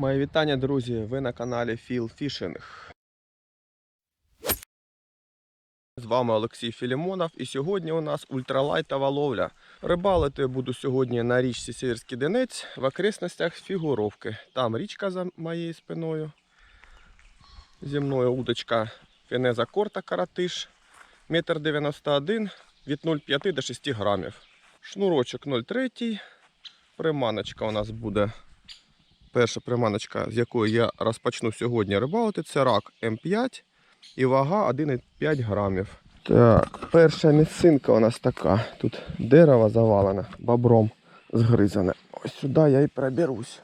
Мої вітання, друзі! Ви на каналі Філ Фішинг. З вами Олексій Філімонов і сьогодні у нас ультралайтова ловля. Рибалити буду сьогодні на річці Сіверський Денець в окресностях Фігуровки. Там річка за моєю спиною. Зі мною удочка Фенеза Корта Каратиш. Метр 91 від 0,5 до 6 грамів. Шнурочок 0,3. Приманочка у нас буде Перша приманочка, з якої я розпочну сьогодні рибалити, це рак М5 і вага 1,5 грамів. Так, перша місцинка у нас така. Тут дерево завалене, бобром згризане. Ось сюди я і проберусь.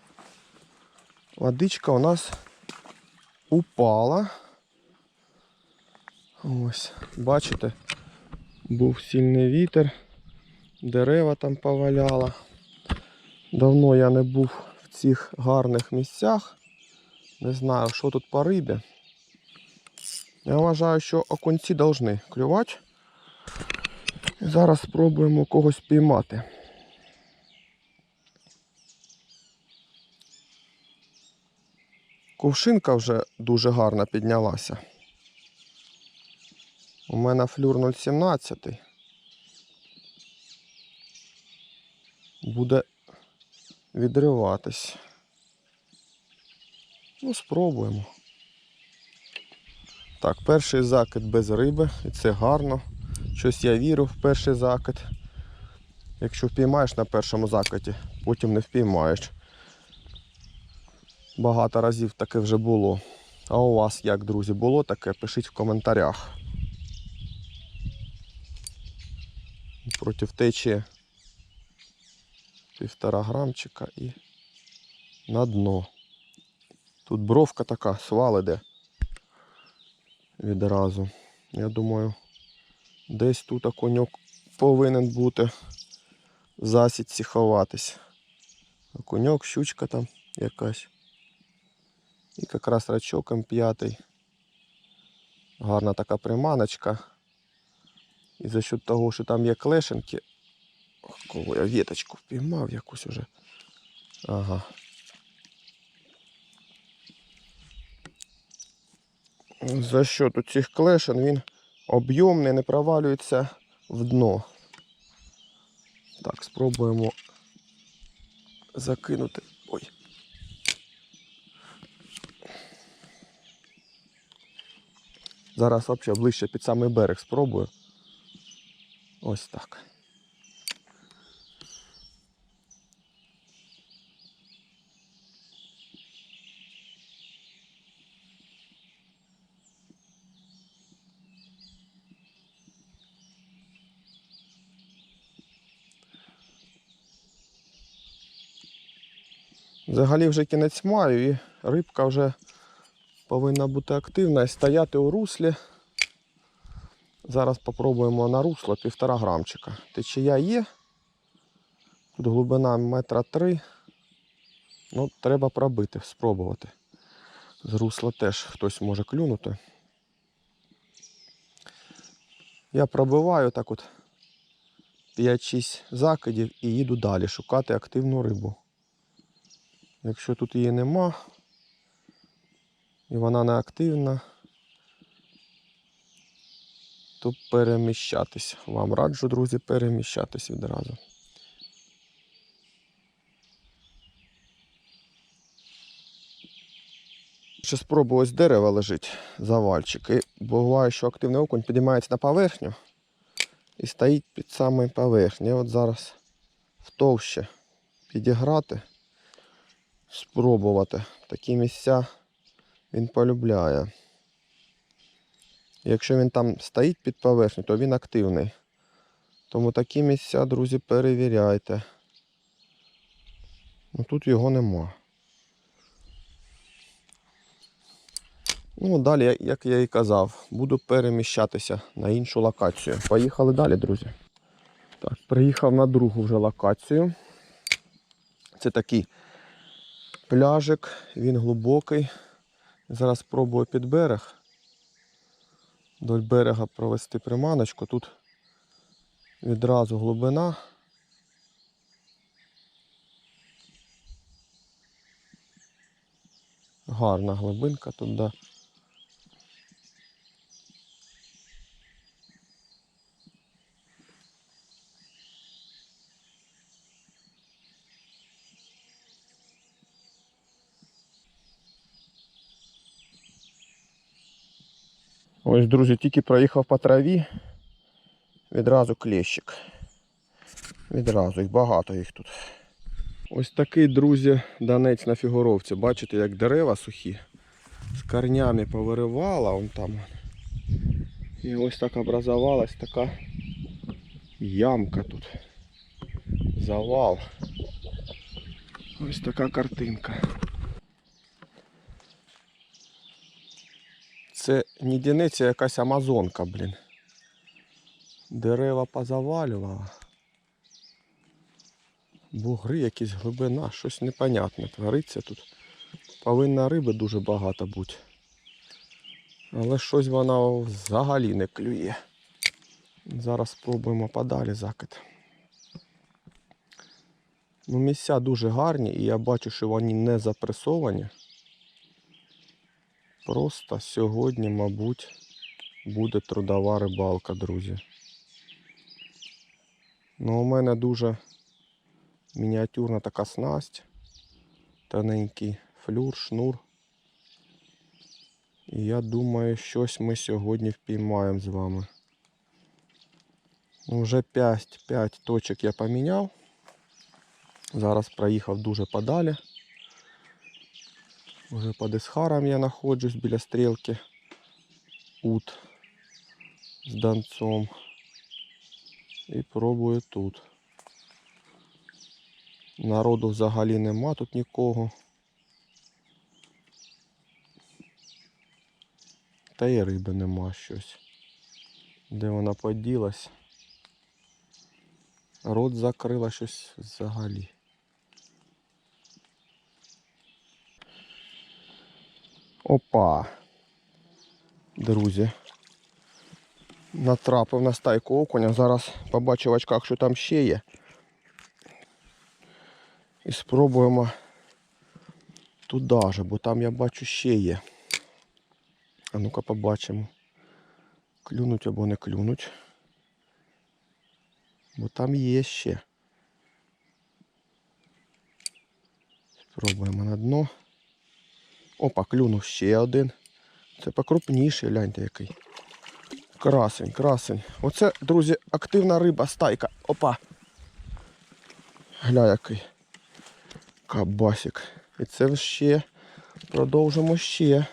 Водичка у нас упала. Ось, бачите, був сильний вітер, дерева там поваляло. Давно я не був цих гарних місцях. Не знаю, що тут по рибі. Я вважаю, що окунці повинні клювати. Зараз спробуємо когось піймати. Кувшинка вже дуже гарно піднялася. У мене флюр 017. Буде відриватись. Ну, спробуємо. Так, перший закид без риби, і це гарно. Щось я вірю в перший закид. Якщо впіймаєш на першому закиді, потім не впіймаєш. Багато разів таке вже було. А у вас як, друзі, було таке? Пишіть в коментарях. Проти течії півтора грамчика і на дно. Тут бровка така, свал іде відразу. Я думаю, десь тут окуньок повинен бути в засідці ховатись. Окуньок, щучка там якась. І якраз рачок М5. Гарна така приманочка. І за счет того, що там є клешенки, Кого я віточку впіймав якусь уже. Ага. За счет цих клешен він об'ємний, не провалюється в дно. Так, спробуємо закинути. Ой. Зараз взагалі ближче під самий берег спробую. Ось так. Взагалі вже кінець маю і рибка вже повинна бути активна і стояти у руслі. Зараз спробуємо на русло півтора грамчика. Течія є. Тут глибина метра три. Ну, треба пробити, спробувати. З русла теж хтось може клюнути. Я пробиваю так от 5-6 закидів і їду далі шукати активну рибу. Якщо тут її нема і вона не активна, то переміщатись. Вам раджу, друзі, переміщатись відразу. Ще спробую ось дерево лежить, завальчик. І буває, що активний окунь підіймається на поверхню і стоїть під самою поверхнею. От зараз втовще підіграти спробувати. Такі місця він полюбляє. Якщо він там стоїть під поверхню, то він активний. Тому такі місця, друзі, перевіряйте. Ну тут його нема. Ну, далі, як я і казав, буду переміщатися на іншу локацію. Поїхали далі, друзі. Так, приїхав на другу вже локацію. Це такий пляжик, він глибокий. Зараз спробую під берег. Доль берега провести приманочку. Тут відразу глибина. Гарна глибинка тут, да. Ось, друзі, тільки проїхав по траві, відразу клещик. Відразу, їх багато їх тут. Ось такий, друзі, данець на фігуровці. Бачите, як дерева сухі. З корнями повиривала он там. І ось так образувалась така ямка тут. Завал. Ось така картинка. Це не діниця, якась амазонка, блін. Дерева позавалювала. Бугри, якісь глибина, щось непонятне твориться тут. Повинна риби дуже багато бути. Але щось вона взагалі не клює. Зараз спробуємо подалі закид. Ну, місця дуже гарні і я бачу, що вони не запресовані. Просто сьогодні, мабуть, буде трудова рибалка, друзі. Ну, у мене дуже мініатюрна така снасть. Тоненький флюр, шнур. І я думаю, щось ми сьогодні впіймаємо з вами. Ну, Вже 5, 5 точок я поміняв. Зараз проїхав дуже подалі. Уже під Ісхаром я знаходжусь біля стрілки. Ут з донцом. І пробую тут. Народу взагалі нема тут нікого. Та й риби нема щось. Де вона поділась? Рот закрила щось взагалі. Опа. Друзі. Натрапив на стайку окуня. Зараз побачу в очках, що там ще є. І спробуємо туди же, бо там я бачу ще є. А ну-ка побачимо. Клюнуть або не клюнуть. Бо там є ще. Спробуємо на дно. Опа, клюнув ще один. Це покрупніший, гляньте який. Красень, красень. Оце, друзі, активна риба, стайка. Опа. Гля який. Кабасик. І це ще. Продовжимо ще.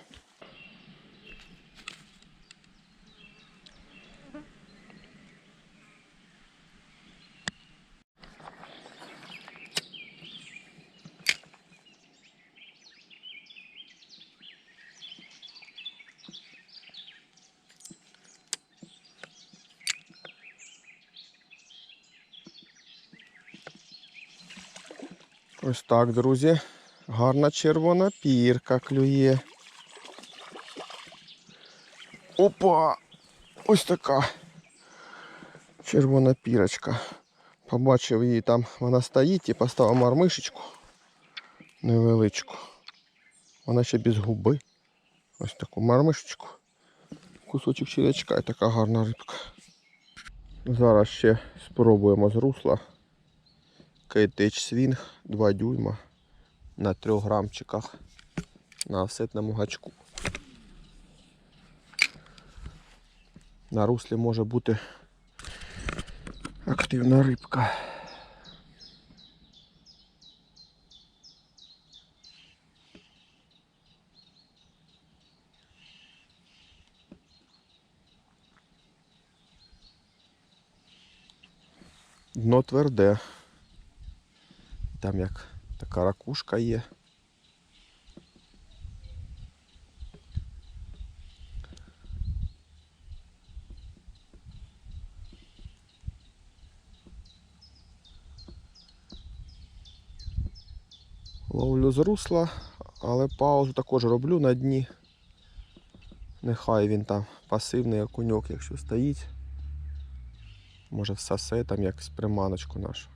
Ось так, друзі. Гарна червона пірка клює. Опа! Ось така червона пірочка. Побачив її там, вона стоїть і поставив мармишечку невеличку. Вона ще без губи. Ось таку мармишечку. Кусочок черячка і така гарна рибка. Зараз ще спробуємо з русла. Кейтеч свінг 2 дюйма на 3 грамчиках на офсетному гачку. На руслі може бути активна рибка. Дно тверде. Там як така ракушка є. Ловлю з русла, але паузу також роблю на дні. Нехай він там пасивний окуньок, якщо стоїть. Може всасе там як з приманочку нашу.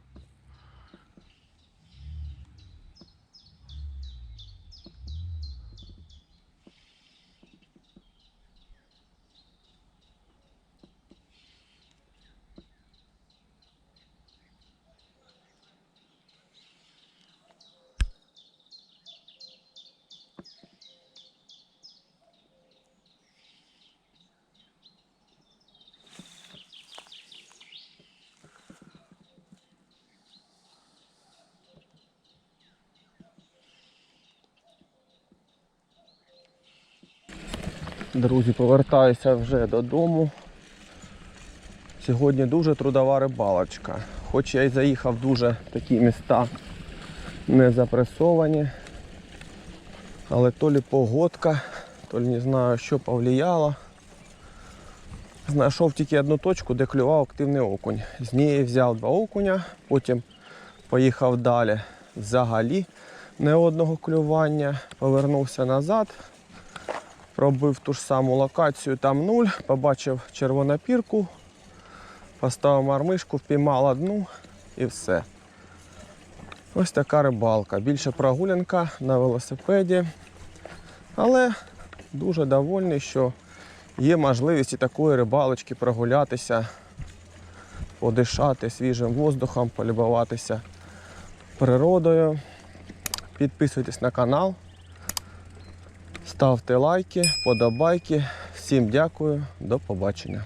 Друзі, повертаюся вже додому. Сьогодні дуже трудова рибалочка. Хоч я й заїхав дуже такі міста не запресовані. Але то лі погодка, то лі не знаю, що повлияло. Знайшов тільки одну точку, де клював активний окунь. З неї взяв два окуня, потім поїхав далі. Взагалі не одного клювання. Повернувся назад, пробив ту ж саму локацію, там нуль, побачив червонопірку, поставив мармишку, впіймав одну і все. Ось така рибалка. Більше прогулянка на велосипеді. Але дуже довольний, що є можливість і такої рибалочки прогулятися, подишати свіжим воздухом, полюбуватися природою. Підписуйтесь на канал, ставте лайки, подобайки. Всім дякую, до побачення.